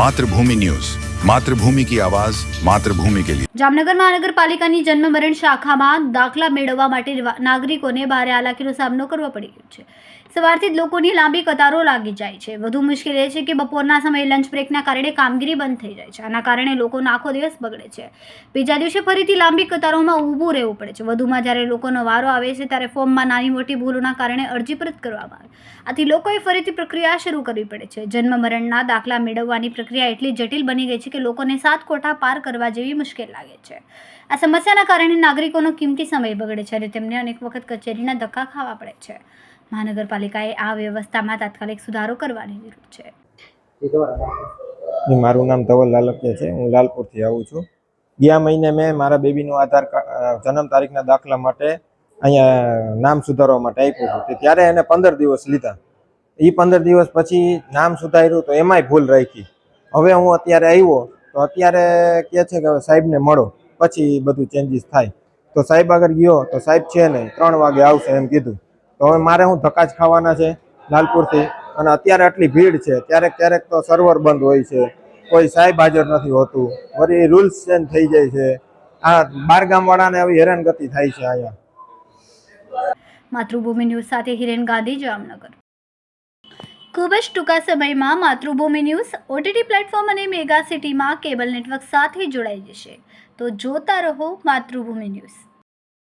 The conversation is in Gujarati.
માતૃભૂમિ ન્યૂઝ. માતૃભૂમિ કી આવાજ, માતૃભૂમિ કે લિયે. જામનગર મહાનગરપાલિકાની જન્મમરણ શાખામાં દાખલા મેળવવા માટે નાગરિકોને ભારે હાલાકીનો સામનો કરવો પડી રહ્યો છે. સવારથી જ લોકોની લાંબી કતારો લાગી જાય છે. વધુ મુશ્કેલ એ છે કે બપોરના સમયે લંચ બ્રેકના કારણે કામગીરી બંધ થઈ જાય છે. આના કારણે લોકોનો આખો દિવસ બગડે છે. બીજા દિવસે ફરીથી લાંબી કતારોમાં ઊભું રહેવું પડે છે. વધુમાં જ્યારે લોકોનો વારો આવે છે ત્યારે ફોર્મમાં નાની મોટી ભૂલોના કારણે અરજી પરત કરવામાં આવે. આથી લોકોએ ફરીથી પ્રક્રિયા શરૂ કરવી પડે છે. જન્મ મરણના દાખલા મેળવવાની પ્રક્રિયા એટલી જટિલ બની ગઈ છે કે લોકોને સાત કોઠા પાર કરવા જેવી મુશ્કેલ લાગે છે. આ સમસ્યાના કારણે નાગરિકોનો કિંમતી સમય બગડે છે અને તેમને અનેક વખત કચેરીના ધક્કા ખાવા પડે છે. મહાનગરપાલિકાએ આ વ્યવસ્થામાં તાત્કાલિક સુધારો કરવાની જરૂર છે. મારું નામ ધવલ લાલકિયા છે. હું લાલપુરથી આવું છું. ગયા મહિને મેં મારા બેબીનું આધાર કાર્ડ જન્મ તારીખના દાખલા માટે અહીંયા નામ સુધારવા માટે આપ્યું હતું. ત્યારે એને પંદર દિવસ લીધા. એ પંદર દિવસ પછી નામ સુધાર્યું તો એમાંય ભૂલ રાખી. હવે હું અત્યારે આવ્યો તો અત્યારે કહે છે કે હવે સાહેબને મળો. પછી બધું ચેન્જીસ થાય. તો સાહેબ આગળ ગયો તો સાહેબ છે નહીં. ત્રણ વાગે આવશે એમ કીધું. તો હવે મારે હું ધક્કા જ ખાવાના છે લાલપુરથી. અને અત્યારે આટલી ભીડ છે, ક્યારેક ક્યારેક તો સર્વર બંધ હોય છે. કોઈ સાહેબ હાજર નથી હોતું. વળી રૂલ્સ ચેન્જ થઈ જાય છે. આ બાર ગામવાળાને આવી હેરાનગતિ થાય છે અહીંયા. માતૃભૂમિ ન્યૂઝ સાથે હિરેન ગાંધી, જામનગર. ખૂબ જ ટૂંકા સમયમાં માતૃભૂમિ ન્યૂઝ ઓટીટી પ્લેટફોર્મ અને મેગા સિટીમાં કેબલ નેટવર્ક સાથે જોડાઈ જશે. તો જોતા રહો માતૃભૂમિ ન્યૂઝ.